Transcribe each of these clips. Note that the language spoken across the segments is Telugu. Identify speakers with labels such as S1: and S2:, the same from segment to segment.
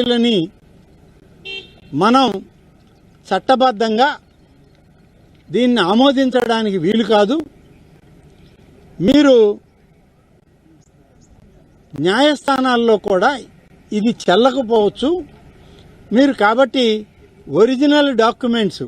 S1: సీడీలని మనం చట్టబద్ధంగా దీన్ని ఆమోదించడానికి వీలు కాదు. మీరు న్యాయస్థానాల్లో కూడా ఇది చెల్లకపోవచ్చు. మీరు కాబట్టి ఒరిజినల్ డాక్యుమెంట్స్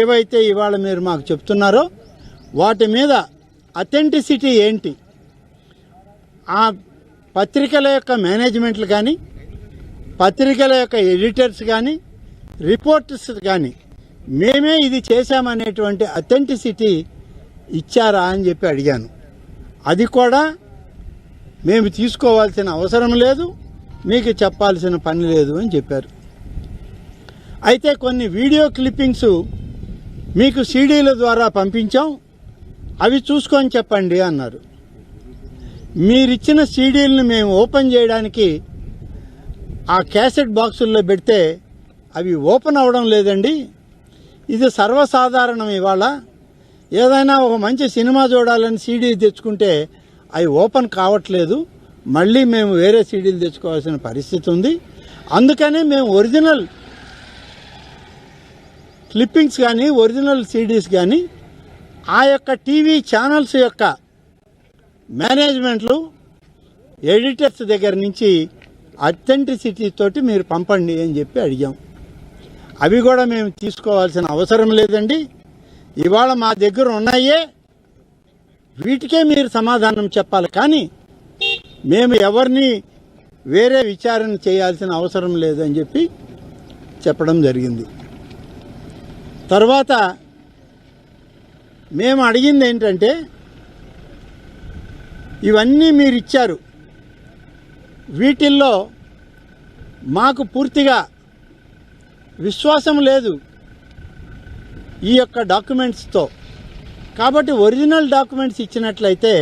S1: ఏవైతే ఇవాళ మీరు మాకు చెప్తున్నారో వాటి మీద అథెంటిసిటీ ఏంటి? ఆ పత్రికల యొక్క మేనేజ్మెంట్లు కానీ పత్రికల యొక్క ఎడిటర్స్ కానీ రిపోర్టర్స్ కానీ మేమే ఇది చేశామనేటువంటి అథెంటిసిటీ ఇచ్చారా అని చెప్పి అడిగాను. అది కూడా మేము తీసుకోవాల్సిన అవసరం లేదు మీకు చెప్పాల్సిన పని లేదు అని చెప్పారు. అయితే కొన్ని వీడియో క్లిప్పింగ్స్ మీకు సీడీల ద్వారా పంపించాం అవి చూసుకొని చెప్పండి అన్నారు. మీరిచ్చిన సీడీలను మేము ఓపెన్ చేయడానికి ఆ క్యాసెట్ బాక్సుల్లో పెడితే అవి ఓపెన్ అవ్వడం లేదండి. ఇది సర్వసాధారణం ఇవాళ. ఏదైనా ఒక మంచి సినిమా చూడాలని సీడీ తెచ్చుకుంటే అవి ఓపెన్ కావట్లేదు. మళ్ళీ మేము వేరే సీడీలు తెచ్చుకోవాల్సిన పరిస్థితి ఉంది. అందుకనే మేము ఒరిజినల్ క్లిప్పింగ్స్ కానీ ఒరిజినల్ సీడీస్ కానీ ఆ యొక్క టీవీ ఛానల్స్ యొక్క మేనేజ్మెంట్లు ఎడిటర్స్ దగ్గర నుంచి అథెంటిసిటీ తోటి మీరు పంపండి అని చెప్పి అడిగాం. అవి కూడా మేము తీసుకోవాల్సిన అవసరం లేదండి. ఇవాళ మా దగ్గర ఉన్నాయే. వీటికే మీరు సమాధానం చెప్పాలి. కానీ మేము ఎవరిని వేరే విచారణ చేయాల్సిన అవసరం లేదని చెప్పి చెప్పడం జరిగింది. తర్వాత మేము అడిగింది ఏంటంటే ఇవన్నీ మీరు ఇచ్చారు. వీటిల్లో మాకు పూర్తిగా విశ్వాసం లేదు ఈ యొక్క డాక్యుమెంట్స్తో. కాబట్టి ఒరిజినల్ డాక్యుమెంట్స్ ఇచ్చినట్లయితే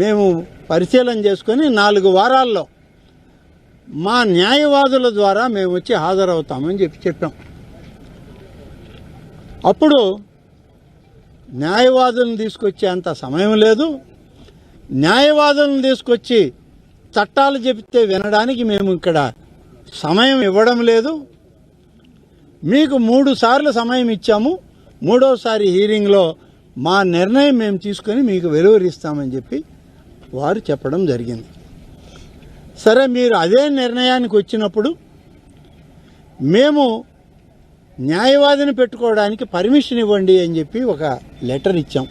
S1: మేము పరిశీలన చేసుకొని నాలుగు వారాల్లో మా న్యాయవాదుల ద్వారా మేము వచ్చి హాజరవుతామని చెప్పి చెప్పాం. అప్పుడు న్యాయవాదులను తీసుకొచ్చే అంత సమయం లేదు. న్యాయవాదులను తీసుకొచ్చి చట్టాలు చెబితే వినడానికి మేము ఇక్కడ సమయం ఇవ్వడం లేదు. మీకు మూడు సార్లు సమయం ఇచ్చాము. మూడోసారి హీరింగ్లో మా నిర్ణయం మేము తీసుకొని మీకు వెలువరిస్తామని చెప్పి వారు చెప్పడం జరిగింది. సరే మీరు అదే నిర్ణయానికి వచ్చినప్పుడు మేము న్యాయవాదిని పెట్టుకోవడానికి పర్మిషన్ ఇవ్వండి అని చెప్పి ఒక లెటర్ ఇచ్చాం.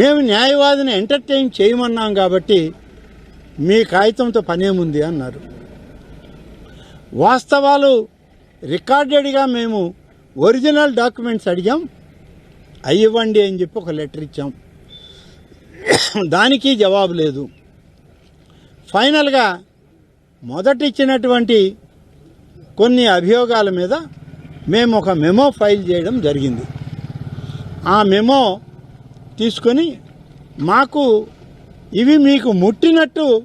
S1: మేము న్యాయవాదిని ఎంటర్టైన్ చేయమన్నాం కాబట్టి మీ కాగితంతో పనేముంది అన్నారు. వాస్తవాలు రికార్డెడ్గా మేము ఒరిజినల్ డాక్యుమెంట్స్ అడిగాం. అవి ఇవ్వండి అని చెప్పి ఒక లెటర్ ఇచ్చాం. దానికి జవాబు లేదు. ఫైనల్గా మొదట ఇచ్చినటువంటి కొన్ని అభియోగాల మీద మేము ఒక మెమో ఫైల్ చేయడం జరిగింది. ఆ మెమో తీసుకొని మాకు ఇవి మీకు ముట్టినట్టు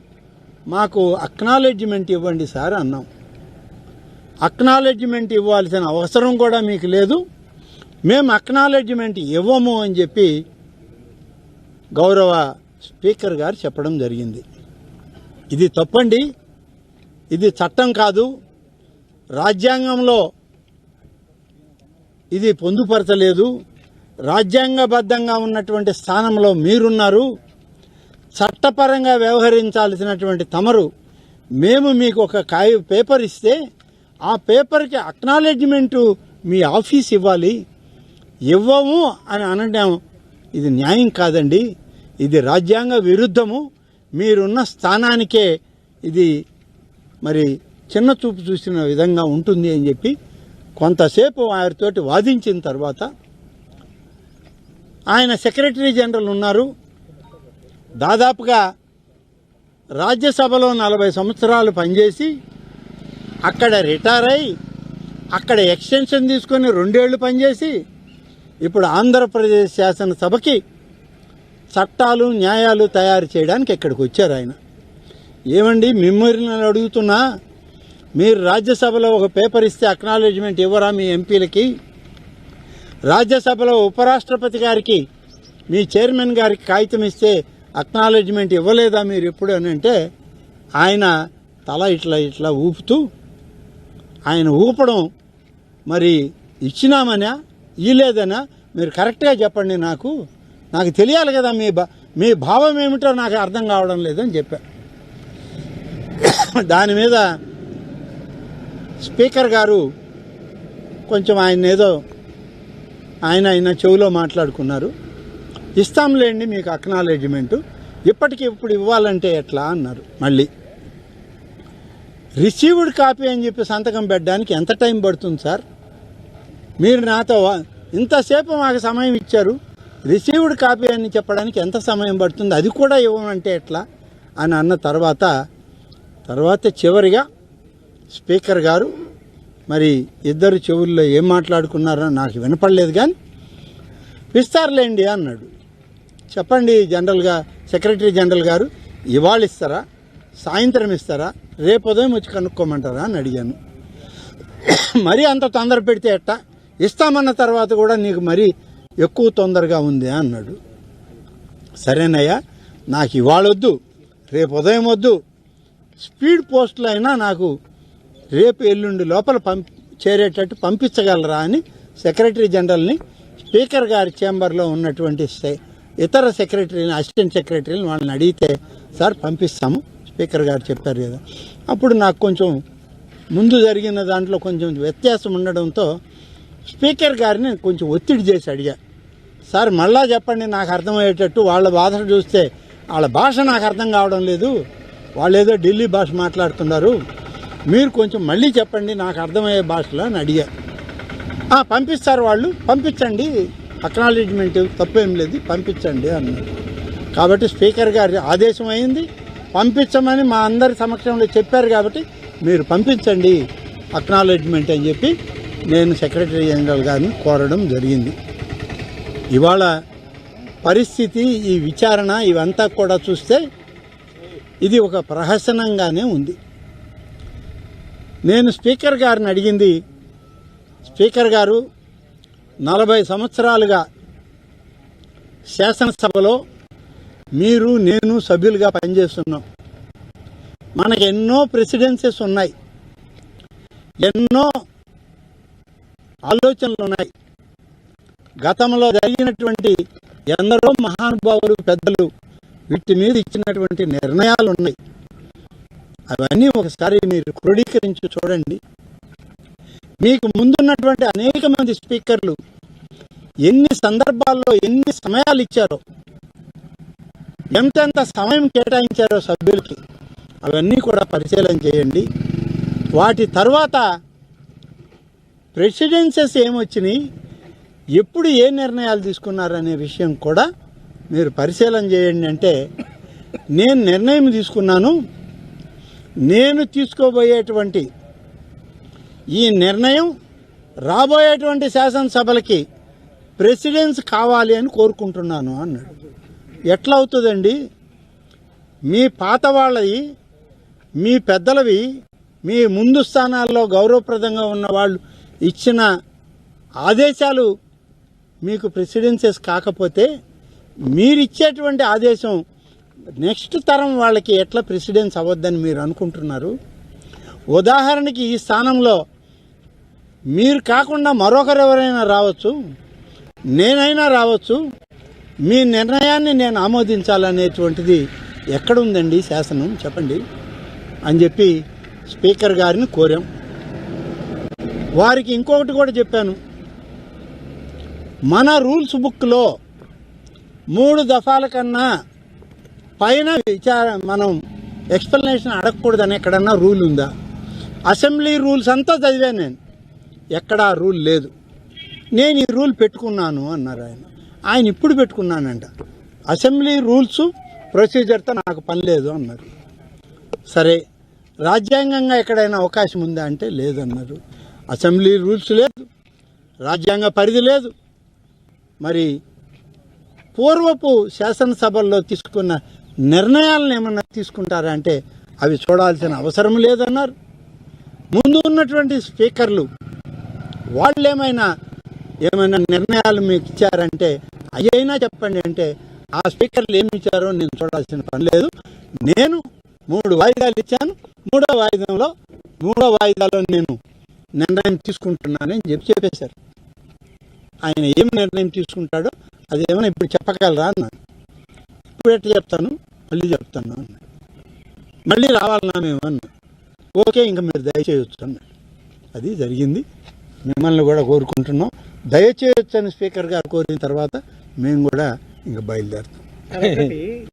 S1: మాకు అక్నాలెడ్జ్మెంట్ ఇవ్వండి సార్ అన్నాం. అక్నాలెడ్జ్మెంట్ ఇవ్వాల్సిన అవసరం కూడా మీకు లేదు. మేము అక్నాలెడ్జ్మెంట్ ఇవ్వము అని చెప్పి గౌరవ స్పీకర్ గారు చెప్పడం జరిగింది. ఇది తప్పండి. ఇది చట్టం కాదు. రాజ్యాంగంలో ఇది పొందుపరచలేదు. రాజ్యాంగబద్ధంగా ఉన్నటువంటి స్థానంలో మీరున్నారు. చట్టపరంగా వ్యవహరించాల్సినటువంటి తమరు మేము మీకు ఒక కాయ పేపర్ ఇస్తే ఆ పేపర్కి అక్నాలెడ్జ్మెంటు మీ ఆఫీస్ ఇవ్వాలి. ఇవ్వము అని అనడం ఇది న్యాయం కాదండి. ఇది రాజ్యాంగ విరుద్ధము. మీరున్న స్థానానికే ఇది మరి చిన్న చూపు చూసిన విధంగా ఉంటుంది అని చెప్పి కొంతసేపు వారితోటి వాదించిన తర్వాత ఆయన సెక్రటరీ జనరల్ ఉన్నారు. దాదాపుగా రాజ్యసభలో నలభై సంవత్సరాలు పనిచేసి అక్కడ రిటైర్ అయి అక్కడ ఎక్స్టెన్షన్ తీసుకొని రెండేళ్ళు పనిచేసి ఇప్పుడు ఆంధ్రప్రదేశ్ శాసనసభకి చట్టాలు న్యాయాలు తయారు చేయడానికి ఇక్కడికి వచ్చారు ఆయన. ఏమండి మిమ్మల్ని అడుగుతున్నా మీరు రాజ్యసభలో ఒక పేపర్ ఇస్తే అక్నాలెడ్జ్మెంట్ ఇవ్వరా మీ ఎంపీలకి? రాజ్యసభలో ఉపరాష్ట్రపతి గారికి మీ చైర్మన్ గారికి కాగితం ఇస్తే అక్నాలెడ్జ్మెంట్ ఇవ్వలేదా మీరు ఎప్పుడు అని అంటే ఆయన తల ఇట్లా ఇట్లా ఊపుతూ ఆయన ఊపడం మరి ఇచ్చినామనా? ఇలేదనా మీరు కరెక్ట్గా చెప్పండి నాకు. నాకు తెలియాలి కదా మీ భా మీ భావం ఏమిటో నాకు అర్థం కావడం లేదని చెప్పా. దాని మీద స్పీకర్ గారు కొంచెం ఆయన ఏదో ఆయన ఆయన చెవిలో మాట్లాడుకున్నారు. ఇస్తాంలేండి మీకు అక్నాలెడ్జ్మెంటు ఇప్పటికి ఇప్పుడు ఇవ్వాలంటే ఎట్లా అన్నారు. మళ్ళీ. రిసీవ్డ్ కాపీ అని చెప్పి సంతకం పెట్టడానికి ఎంత టైం పడుతుంది సార్? మీరు నాతో ఇంతసేపు మాకు సమయం ఇచ్చారు. రిసీవ్డ్ కాపీ అని చెప్పడానికి ఎంత సమయం పడుతుంది? అది కూడా ఇవ్వమంటే ఎట్లా? అని అన్న తర్వాత తర్వాత చివరిగా స్పీకర్ గారు మరి ఇద్దరు చెవుల్లో ఏం మాట్లాడుకున్నారో నాకు వినపడలేదు కానీ ఇస్తారులేండి అన్నాడు. చెప్పండి జనరల్గా సెక్రటరీ జనరల్ గారు ఇవాళ ఇస్తారా? సాయంత్రం ఇస్తారా? రేపు ఉదయం వచ్చి కనుక్కోమంటారా అని అడిగాను. మరీ అంత తొందర పెడితే ఎట్ట? ఇస్తామన్న తర్వాత కూడా నీకు మరీ ఎక్కువ తొందరగా ఉంది అన్నాడు. సరేనయ్యా నాకు ఇవాళ వద్దు రేపు ఉదయం వద్దు. స్పీడ్ పోస్టులు అయినా నాకు రేపు ఎల్లుండి లోపల పంప్ చేరేటట్టు పంపించగలరా అని సెక్రటరీ జనరల్ని స్పీకర్ గారి చేంబర్లో ఉన్నటువంటి సె- ఇతర సెక్రటరీని అసిస్టెంట్ సెక్రటరీని వాళ్ళని అడిగితే సార్ పంపిస్తాము. స్పీకర్ గారు చెప్పారు కదా. అప్పుడు నాకు కొంచెం ముందు జరిగిన దాంట్లో కొంచెం వ్యత్యాసం ఉండడంతో స్పీకర్ గారిని కొంచెం ఒత్తిడి చేసి అడిగా. సార్ మళ్ళా చెప్పండి నాకు అర్థమయ్యేటట్టు వాళ్ళ భాష చూస్తే వాళ్ళ భాష నాకు అర్థం కావడం లేదు. వాళ్ళు ఏదో ఢిల్లీ భాష మాట్లాడుతున్నారు. మీరు కొంచెం మళ్ళీ చెప్పండి నాకు అర్థమయ్యే భాషలో అని అడిగా. పంపిస్తారు వాళ్ళు పంపించండి. అక్నాలెడ్జ్మెంట్ తప్పేం లేదు పంపించండి అన్నారు. కాబట్టి స్పీకర్ గారి ఆదేశం అయింది. పంపించమని మా అందరి సమక్షంలో చెప్పారు కాబట్టి మీరు పంపించండి అక్నాలెడ్జ్మెంట్ అని చెప్పి నేను సెక్రటరీ జనరల్ గారిని కోరడం జరిగింది. ఇవాళ పరిస్థితి ఈ విచారణ ఇవంతా కూడా చూస్తే ఇది ఒక ప్రహసనంగానే ఉంది. నేను స్పీకర్ గారిని అడిగింది స్పీకర్ గారు నలభై సంవత్సరాలుగా శాసనసభలో మీరు నేను సభ్యులుగా పనిచేస్తున్నాం. మనకు ఎన్నో ప్రెసిడెన్సెస్ ఉన్నాయి. ఎన్నో ఆలోచనలు ఉన్నాయి. గతంలో జరిగినటువంటి ఎందరో మహానుభావులు పెద్దలు వీటి మీద ఇచ్చినటువంటి నిర్ణయాలు ఉన్నాయి. అవన్నీ ఒకసారి మీరు క్రోడీకరించి చూడండి. మీకు ముందున్నటువంటి అనేక మంది స్పీకర్లు ఎన్ని సందర్భాల్లో ఎన్ని సమయాలు ఇచ్చారో ఎంతెంత సమయం కేటాయించారో సభ్యులకి అవన్నీ కూడా పరిశీలన చేయండి. వాటి తర్వాత ప్రెసిడెన్సెస్ ఏమొచ్చినాయి ఎప్పుడు ఏ నిర్ణయాలు తీసుకున్నారనే విషయం కూడా మీరు పరిశీలన చేయండి అంటే నేను నిర్ణయం తీసుకున్నాను నేను తీసుకోబోయేటువంటి ఈ నిర్ణయం రాబోయేటువంటి శాసనసభలకి ప్రెసిడెన్స్ కావాలి అని కోరుకుంటున్నాను అన్నాడు. ఎట్లా అవుతుందండి మీ పాత వాళ్ళవి మీ పెద్దలవి మీ ముందు స్థానాల్లో గౌరవప్రదంగా ఉన్న వాళ్ళు ఇచ్చిన ఆదేశాలు మీకు ప్రెసిడెన్సెస్ కాకపోతే మీరిచ్చేటువంటి ఆదేశం నెక్స్ట్ తరం వాళ్ళకి ఎట్లా ప్రెసిడెన్స్ అవ్వద్దని మీరు అనుకుంటున్నారు? ఉదాహరణకి ఈ స్థానంలో మీరు కాకుండా మరొకరు ఎవరైనా రావచ్చు నేనైనా రావచ్చు మీ నిర్ణయాన్ని నేను ఆమోదించాలనేటువంటిది ఎక్కడుందండి శాసనం? చెప్పండి. అని చెప్పి స్పీకర్ గారిని కోరాం. వారికి ఇంకొకటి కూడా చెప్పాను. మన రూల్స్ బుక్లో మూడు దఫాల కన్నా పైన విచార మనం ఎక్స్ప్లెనేషన్ అడగకూడదని ఎక్కడన్నా రూల్ ఉందా? అసెంబ్లీ రూల్స్ అంతా చదివాను నేను. ఎక్కడా రూల్ లేదు. నేను ఈ రూల్ పెట్టుకున్నాను అన్నారు ఆయన. ఆయన ఇప్పుడు పెట్టుకున్నానంట. అసెంబ్లీ రూల్స్ ప్రొసీజర్తో నాకు పని లేదు అన్నారు. సరే రాజ్యాంగంగా ఎక్కడైనా అవకాశం ఉందా అంటే లేదన్నారు. అసెంబ్లీ రూల్స్ లేదు రాజ్యాంగ పరిధి లేదు. మరి పూర్వపు శాసనసభల్లో తీసుకున్న నిర్ణయాలను ఏమన్నా తీసుకుంటారా అంటే అవి చూడాల్సిన అవసరం లేదన్నారు. ముందు ఉన్నటువంటి స్పీకర్లు వాళ్ళు ఏమైనా ఏమైనా నిర్ణయాలు మీకు ఇచ్చారంటే అయ్యైనా చెప్పండి అంటే ఆ స్పీకర్లు ఏమి ఇచ్చారో నేను చూడాల్సిన పని లేదు. నేను మూడు వాయిదాలు ఇచ్చాను. మూడో వాయిదంలో మూడో వాయిదాలో నేను నిర్ణయం తీసుకుంటున్నానని చెప్పి చెప్పేశారు. ఆయన ఏం నిర్ణయం తీసుకుంటాడో అది ఏమైనా ఇప్పుడు చెప్పగలరా అన్నాను ఇప్పుడు ఎట్లా చెప్తాను? మళ్ళీ చెప్తాను అన్నాడు. మళ్ళీ రావాలన్నా మేము అన్నా ఓకే ఇంకా మీరు దయచేయొచ్చు అన్నాడు. అది జరిగింది. మిమ్మల్ని కూడా కోరుకుంటున్నాం. దయచేయొచ్చు అని స్పీకర్ గారు కోరిన తర్వాత మేము కూడా ఇంకా బయలుదేరుతాం.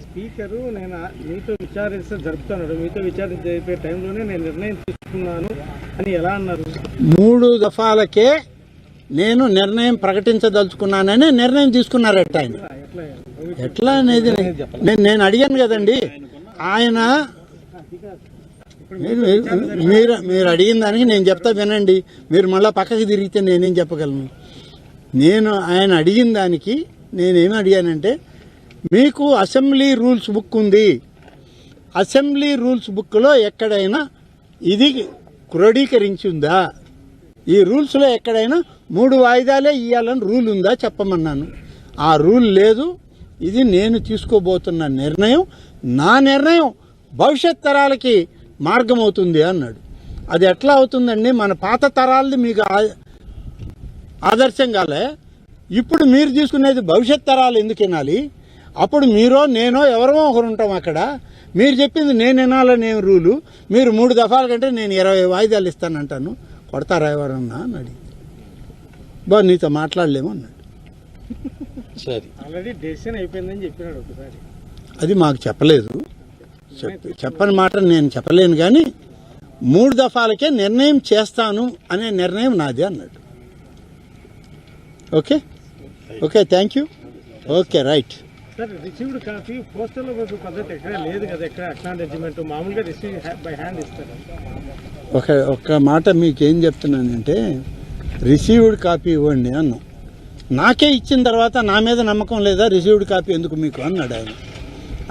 S2: స్పీకరు నేను మీతో విచారించ జరుపుతున్నాడు. మీతో విచారణ జరిపే టైంలోనే నేను నిర్ణయం తీసుకున్నాను అని ఎలా అన్నారు?
S1: మూడు దఫాలకే నేను నిర్ణయం ప్రకటించదలుచుకున్నానని నిర్ణయం తీసుకున్నారట ఆయన.
S2: ఎట్లా
S1: ఎట్లా అనేది నేను నేను అడిగాను కదండి. ఆయన మీరు మీరు- అడిగిన దానికి నేను చెప్తా వినండి. మీరు మళ్ళీ పక్కకి తిరిగితే నేనేం చెప్పగలను? నేను ఆయన అడిగిన దానికి నేనేమి అడిగానంటే మీకు అసెంబ్లీ రూల్స్ బుక్ ఉంది. అసెంబ్లీ రూల్స్ బుక్లో ఎక్కడైనా ఇది క్రోడీకరించి ఉందా ఈ రూల్స్లో ఎక్కడైనా మూడు వాయిదాలే ఇవ్వాలని రూల్ ఉందా చెప్పమన్నాను. ఆ రూల్ లేదు. ఇది నేను తీసుకోబోతున్న నిర్ణయం. నా నిర్ణయం భవిష్యత్ తరాలకి మార్గం అవుతుంది అన్నాడు. అది ఎట్లా అవుతుందండి? మన పాత తరాలది మీకు ఆ- ఆదర్శం కాలే. ఇప్పుడు మీరు తీసుకునేది భవిష్యత్ తరాలు ఎందుకు వినాలి? అప్పుడు మీరో నేనో ఎవరో ఒకరు ఉంటాం అక్కడ. మీరు చెప్పింది నేను వినాలని ఏం రూలు. మీరు మూడు దఫాల కంటే నేను ఇరవై వాయిదాలు ఇస్తానంటాను. కొడతారా ఎవరన్నా? అని అడిగి బా నీతో మాట్లాడలేము అన్నాడు. సరే.
S2: ఆల్రెడీ డెసిషన్ అయిపోయిందని చెప్పినాడు ఒకసారి.
S1: అది మాకు చెప్పలేదు. చెప్ప చెప్పని మాట నేను చెప్పలేను కానీ మూడు దఫాలకే నిర్ణయం చేస్తాను అనే నిర్ణయం నాది అన్నాడు. Okay? Okay thank you. Okay right.
S2: Sir received copy పోస్టల్లో ఒక పద్ధతి ఎక్కడ? లేదు కదా ఎక్కడ? అక్నాలెడ్జ్మెంట్ మామూలుగా రిసీవ్ బై హ్యాండ్ ఇస్తారు.
S1: ఒక ఒక్క మాట మీకు ఏం చెప్తున్నానంటే రిసీవ్డ్ కాపీ ఇవ్వండి అన్నాం. నాకే ఇచ్చిన తర్వాత నా మీద నమ్మకం లేదా రిసీవ్డ్ కాపీ ఎందుకు మీకు? అన్నాడు ఆయన.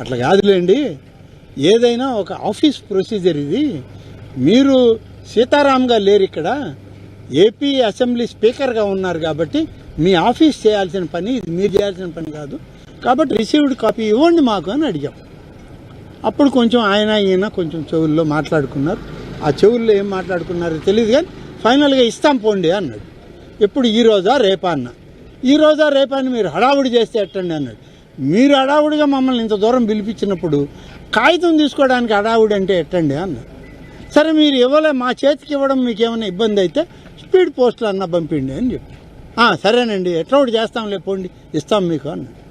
S1: అట్లా కాదులేండి. ఏదైనా ఒక ఆఫీస్ ప్రొసీజర్ ఇది. మీరు సీతారాంగా లేరు ఇక్కడ. ఏపీ అసెంబ్లీ స్పీకర్గా ఉన్నారు కాబట్టి మీ ఆఫీస్ చేయాల్సిన పని ఇది మీరు చేయాల్సిన పని కాదు. కాబట్టి రిసీవ్డ్ కాపీ ఇవ్వండి మాకు అని అడిగాం. అప్పుడు కొంచెం ఆయన ఈయన కొంచెం చెవుల్లో మాట్లాడుకున్నారు. ఆ చెవుల్లో ఏం మాట్లాడుకున్నారో తెలియదు కానీ ఫైనల్గా ఇస్తాం పోండి అన్నాడు. ఎప్పుడు ఈ రోజా రేపా అన్న. ఈ రోజా రేపా అని మీరు హడావుడి చేస్తే ఎట్టండి అన్నాడు. మీరు హడావుడిగా మమ్మల్ని ఇంత దూరం పిలిపించినప్పుడు కాగితం తీసుకోవడానికి అడావుడు అంటే ఎట్టండి అన్నాడు సరే మీరు ఇవ్వలే మా చేతికి ఇవ్వడం మీకు ఏమైనా ఇబ్బంది అయితే స్పీడ్ పోస్టులు అన్న పంపిండి అని చెప్పి. సరేనండి ఎట్లా ఒకటి చేస్తాంలే పోండి ఇస్తాం మీకు అన్నాడు